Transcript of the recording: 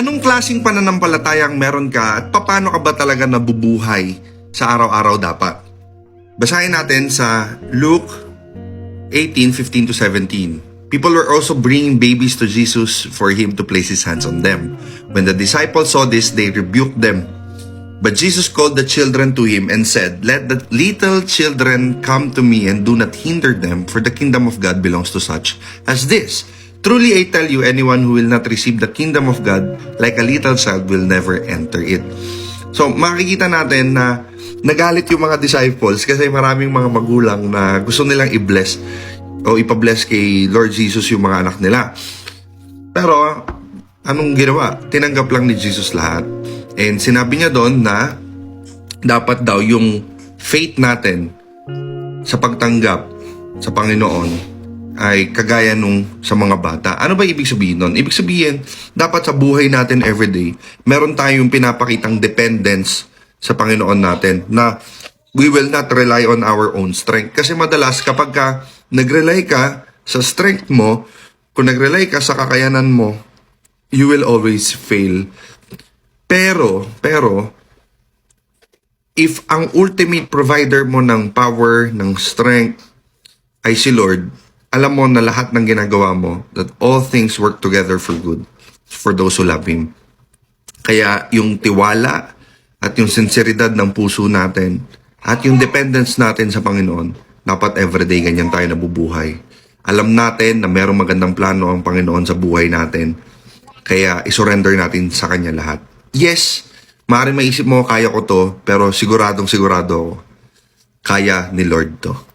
Anong klaseng pananampalatayang meron ka at paano ka ba talaga nabubuhay sa araw-araw dapat? Basahin natin sa Luke 18:15 to 17. People were also bringing babies to Jesus for him to place his hands on them. When the disciples saw this, they rebuked them. But Jesus called the children to him and said, Let the little children come to me and do not hinder them, for the kingdom of God belongs to such as this. Truly I tell you, anyone who will not receive the kingdom of God like a little child will never enter it. So makikita natin na nagalit yung mga disciples kasi maraming mga magulang na gusto nilang i-bless o ipabless kay Lord Jesus yung mga anak nila. Pero anong ginawa? Tinanggap lang ni Jesus lahat. And sinabi niya doon na dapat daw yung faith natin sa pagtanggap sa Panginoon ay kagaya nung sa mga bata. Ano ba ibig sabihin nun? Ibig sabihin, dapat sa buhay natin everyday, meron tayong pinapakitang dependence sa Panginoon natin na we will not rely on our own strength. Kasi madalas kapag ka nag-rely ka sa strength mo, kung nag-rely ka sa kakayanan mo, you will always fail. Pero, pero, if ang ultimate provider mo ng power, ng strength, ay si Lord, alam mo na lahat ng ginagawa mo, that all things work together for good for those who love Him. Kaya yung tiwala at yung sinseridad ng puso natin at yung dependence natin sa Panginoon, dapat everyday ganyan tayo nabubuhay. Alam natin na merong magandang plano ang Panginoon sa buhay natin. Kaya isurrender natin sa Kanya lahat. Yes, maaaring maisip mo, kaya ko to, pero siguradong sigurado ako, kaya ni Lord to.